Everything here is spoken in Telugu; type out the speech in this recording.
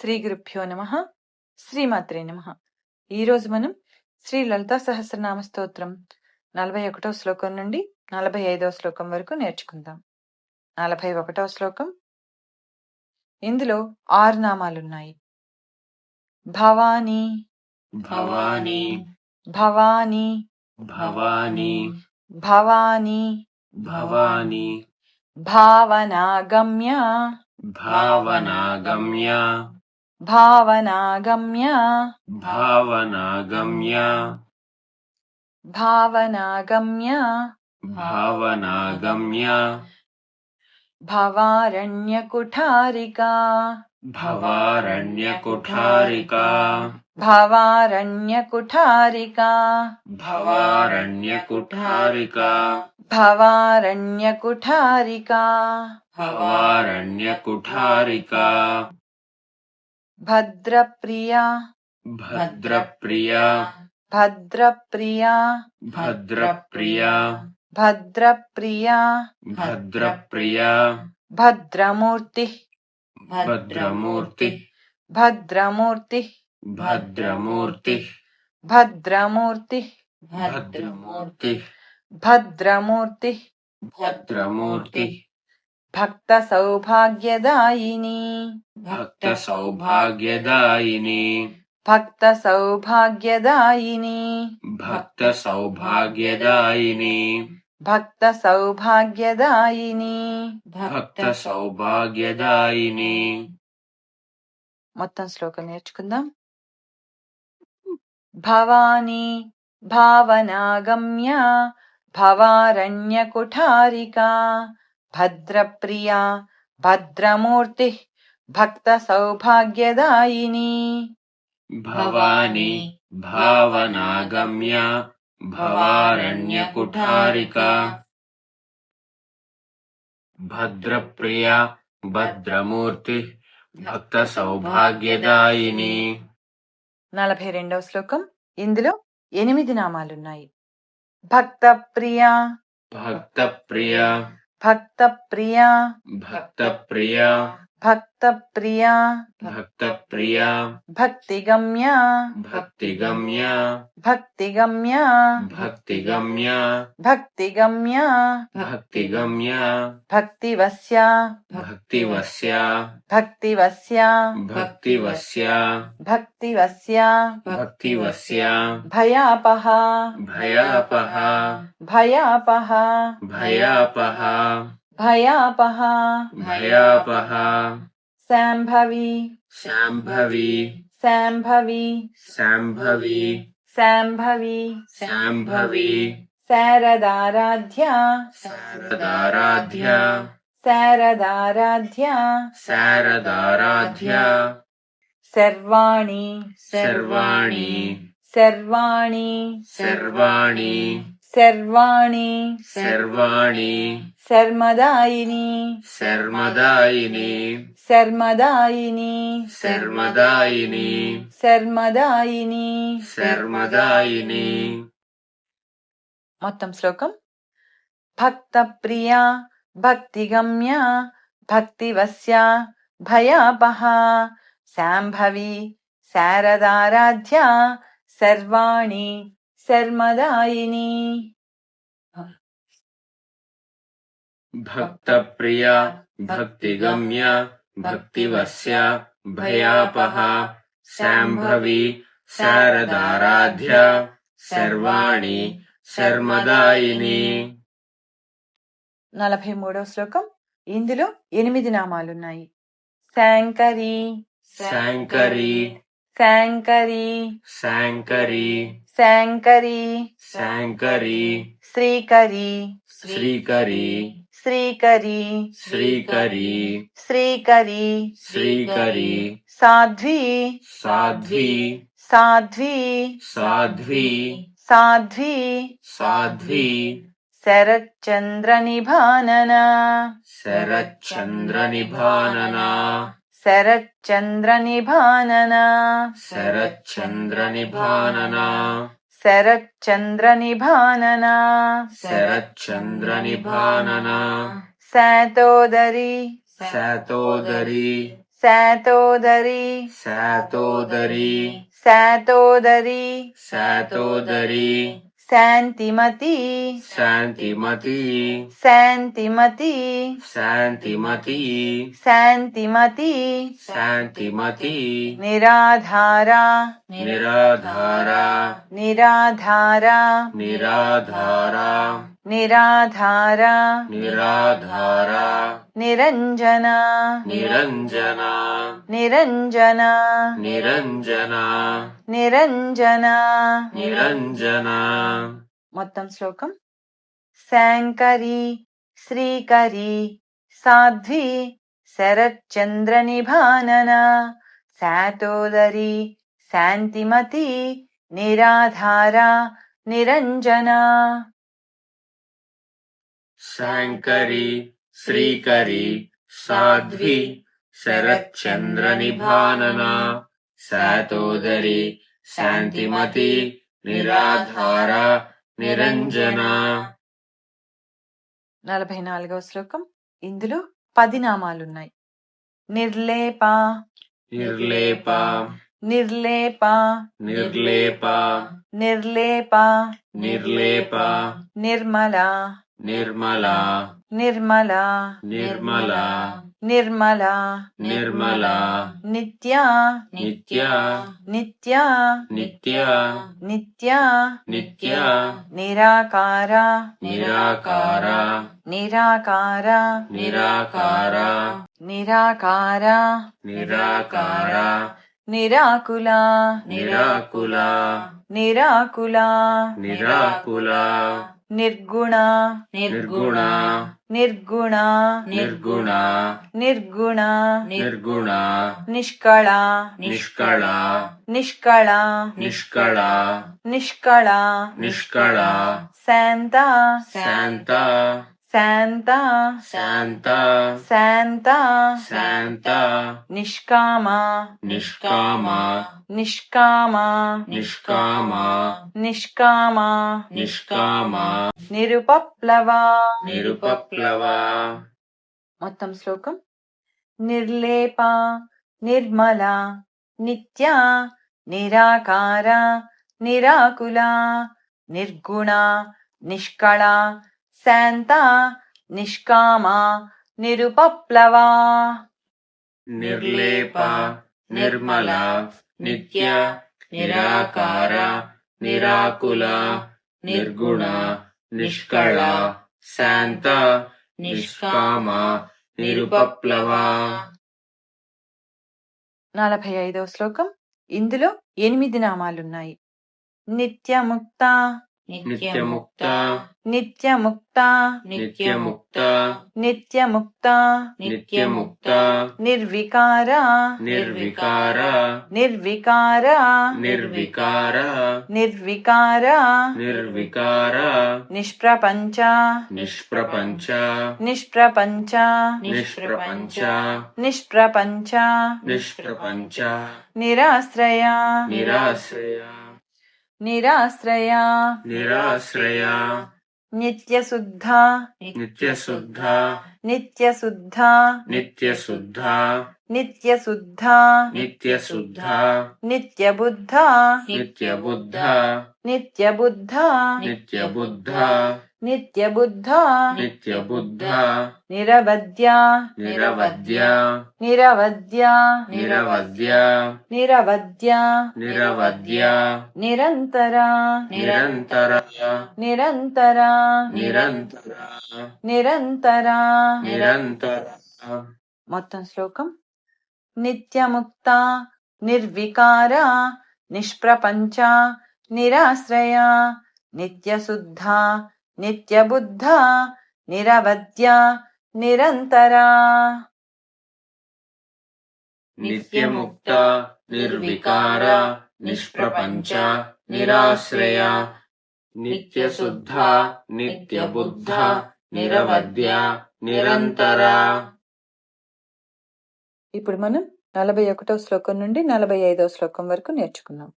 శ్రీ గురుభ్యో నమ శ్రీమాత్రే నమ. ఈరోజు మనం శ్రీ లలితా సహస్రనామ స్తోత్రం నలభై ఒకటో శ్లోకం నుండి నలభై ఐదవ శ్లోకం వరకు నేర్చుకుందాం. నలభై ఒకటవ శ్లోకం. ఇందులో ఆరు నామాలున్నాయి. భవానీ భవానీ భవానీ భవానీ భవానీ భవానీ భావనాగమ్య భావనాగమ్య भावनागम्य। भावनागम्य। भावनागम्य। भावनागम्य। भवारण्यकुठारिका। भवारण्यकुठारिका। भवारण्यकुठारिका। भवारण्यकुठारिका। भवारण्यकुठारिका। भवारण्यकुठारिका। भद्रप्रिया। भद्रप्रिया। भद्रप्रिया। भद्रप्रिया। भद्रप्रिया। भद्रप्रिया। भद्र मूर्ति भद्र मूर्ति भद्र मूर्ति भद्र मूर्ति భక్త సౌభాగ్యదాయిని భక్త సౌభాగ్యదాయిని భక్త సౌభాగ్యదాయిని భక్త సౌభాగ్యదాయిని భక్త సౌభాగ్యదాయిని భక్త సౌభాగ్యదాయిని మొత్తం శ్లోకం నేర్చుకుందాం. భవానీ భావనాగమ్య భవారణ్యకుఠారికా భద్రప్రియా భద్రమూర్తి భక్త సౌభాగ్యదాయిని. భవాని భావనాగమ్య భవారణ్యకుఠారికా. భద్రప్రియ భద్రమూర్తి భక్త సౌభాగ్యదాయిని. నలభై రెండవ శ్లోకం. ఇందులో ఎనిమిది నామాలున్నాయి. భక్త ప్రియా భక్త ప్రియ भक्त प्रिया भक्त प्रिया भक्त प्रिया भक्तिगम्या। भक्तिगम्या। भक्तिगम्या। भक्तिगम्य। भक्तिगम्या। भक्तिगम्य। भक्तिवस्या। भक्तिवस्या। भक्तिवस्या। भक्तिवस्या। भक्तिवस्या। भक्तिवस्या। भयापहा भयापहा भयापहा भयापहा भयापः भयापहा। सम्भवी। शाम्भवी सम्भवी। शाम्भवी सम्भवी। शाम्भवी शारदाराध्या। शारदाराध्या। शारदाराध्या। शारदाराध्या। सर्वाणि। सर्वाणि। सर्वाणि। सर्वाणि। सर्वाणि सर्वाणि सर्मदायिनि सर्मदायिनि सर्मदायिनि सर्मदायिनि सर्मदायिनि सर्मदायिनि మొత్తం శ్లోకం భక్త ప్రియ భక్తిగమ్య భక్తివస్య భయాపహ శాంభవి శారదారాధ్య సర్వాణి శర్మదాయిని భక్త ప్రియ భక్తిగమ్య భక్తివస్య భయాపహ శాంభవి శారదారాధ్య సర్వాణి శర్మదాయిని నలభై మూడవ శ్లోకం. ఇందులో ఎనిమిది నామాలున్నాయి. శాంకరి శాంకరి सैंकरी सैंकरी सैंकरी सैंकरी श्रीकरी श्रीकरी श्रीकरी श्रीकरी श्रीकरी श्रीकरी साध्वी साध्वी साध्वी साध्वी साध्वी साध्वी शरच्चन्द्रनिभानना शरच्चन्द्रनिभानना शरच्चन्द्रनिभानना। शरच्चन्द्रनिभानना। शरच्चन्द्रनिभानना। शरच्चन्द्रनिभानना। सैतोदरी। सैतोदरी। सैतोदरी। सैतोदरी। सैतोदरी। सैतोदरी। శాతోదరి శాతోదరి శాతోదరి శాతోదరి శాతోదరి శాతోదరి శాంతిమతి శాంతిమతి శాంతిమతి శాంతిమతి శాంతిమతి శాంతిమతి నిరాధారా నిరాధారా నిరాధారా నిరాధారా నిరాధారా నిరాధారా నిరంజన నిరంజన నిరంజన నిరంజన నిరంజన నిరంజన మొత్తం శ్లోకం శాంకరి శ్రీకరి సాధ్వి శరచంద్ర నిభానన శాతోదరి శాంతిమతి నిరాధార నిరంజన శాంకరి శ్రీకరి సాధ్వి శరచంద్ర నిభానన శాతోదరి శాంతిమతి నిరాధార నిరంజన నలభై నాలుగవ శ్లోకం. ఇందులో పది నామాలున్నాయి. నిర్లేప. నిర్లేప. నిర్లేప. నిర్లేప. నిర్లేప. నిర్లేప. నిర్మల. నిర్మల. నిర్మల. నిర్మల. నిర్మల. నిర్మల. నిత్య. నిత్య. నిత్య. నిత్య. నిత్య. నిత్య. నిరాకార. నిరాకార. నిరాకార. నిరాకార. నిరాకార. నిరాకార. నిరాకుల. నిరాకుల. నిరాకుల. నిరాకుల. निर्गुण निर्गुण निर्गुण निर्गुण निर्गुण निर्गुण निष्कला निष्कला निष्कला निष्कला निष्कला निष्कला शांता शांता శాంత. శాంత. శాంత. శాంత. నిష్కామ. నిష్కామ. నిష్కామ. నిష్కామ. నిష్కామ. నిష్కామ. నిరుపప్లవ. నిరుపప్లవ. మొత్తం శ్లోకం. నిర్లేప. నిర్మల. నిత్య. నిరాకార. నిరాకుల. నిర్గుణ. నిష్కళ. శాంత నిష్కామ నిరుపప్లవ. నిర్లేప నిర్మల నిత్య నిరాకార నిరాకుల నిర్గుణ నిష్కళ శాంత నిష్కామ నిరుపప్లవ. నలభై ఐదవ శ్లోకం. ఇందులో ఎనిమిది నామాలున్నాయి. నిత్యముక్త नित्यमुक्ता। नित्यमुक्ता। नित्यमुक्ता। नित्यमुक्ता। नित्यमुक्ता। निर्विकारा। निर्विकारा। निर्विकारा। निर्विकारा। निर्विकारा। निर्विकारा। निष्प्रपञ्चा निष्प्रपञ्चा निष्प्रपञ्चा निराश्रया। निराश्रया। निराश्रया। निराश्रया। नित्यशुद्धा। नित्यशुद्धा। नित्यशुद्धा। नित्यशुद्धा। नित्यशुद्धा। नित्यशुद्धा। नित्यबुद्धा। नित्यबुद्धा। नित्यबुद्धा। नित्यबुद्धा। నిత్యబుద్ధ నిత్యబుద్ధ నిరవద్య నిరవద్య నిరవద్య నిరవద్య నిరవద్య నిరవద్య నిరంతర నిరంతర నిరంతర నిరంతర నిరంతర. నిరంతర. మొత్తం శ్లోకం. నిత్యముక్త నిర్వికార నిష్ప్రపంచ నిరాశ్రయ నిత్యశుద్ధ నిత్యబుద్ధ నిరవద్య నిరంతర. నిత్యముక్త నిర్వికార నిష్ప్రపంచ నిరాశ్రయ. నిత్యశుద్ధ నిత్యబుద్ధ నిరవద్య నిరంతర. ఇప్పుడు మనం నలభై ఒకటో శ్లోకం నుండి నలభై ఐదో శ్లోకం వరకు నేర్చుకున్నాం.